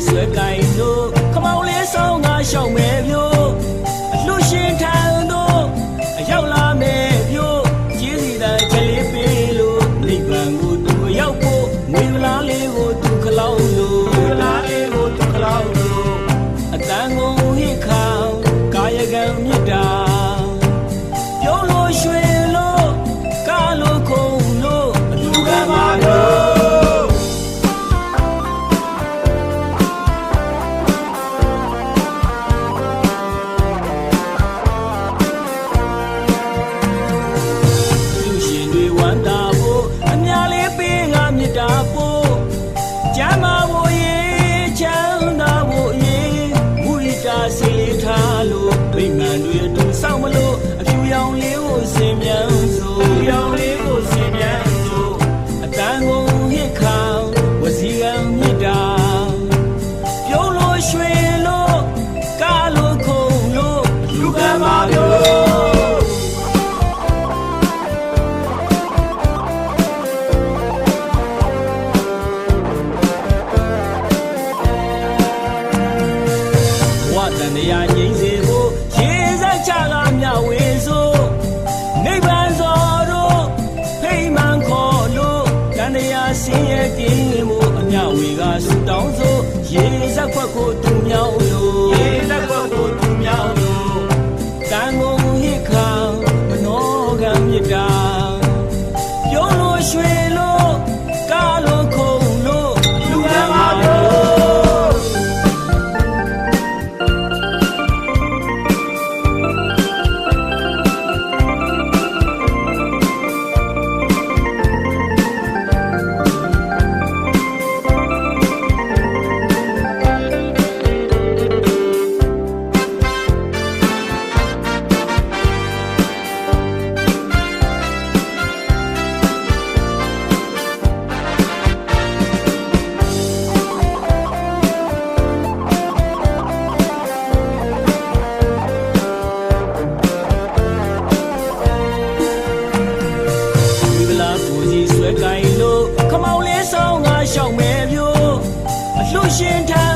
sleep like no ဗိမာန်တွေအတူဆောင်မလို့အဖြူရောင်လေးကိုစင်မြန်ဆိုရောင်လေးကိုစင်မြန်ဆိုအတန်းကိုမြစ်ခံဝစီကံမြစ်တာပြုံးလို့ရွှေလို့ကားလို့ခုံလို့လူကမာပြောဝတ္တနေရာငြိ ပြေမှုအမြဝေကဆူတောင်းစို့ရေဇက်ခွက်ကိုသူမြောက်လို့ရေဇက်ခွက်ကိုသူမြောက်လို့ကံကုန်ဟိခံမနောကံမြတ်တာပြောလို့ရွှေ ရှောက်မယ်မျိုးအလှရှင်ထံ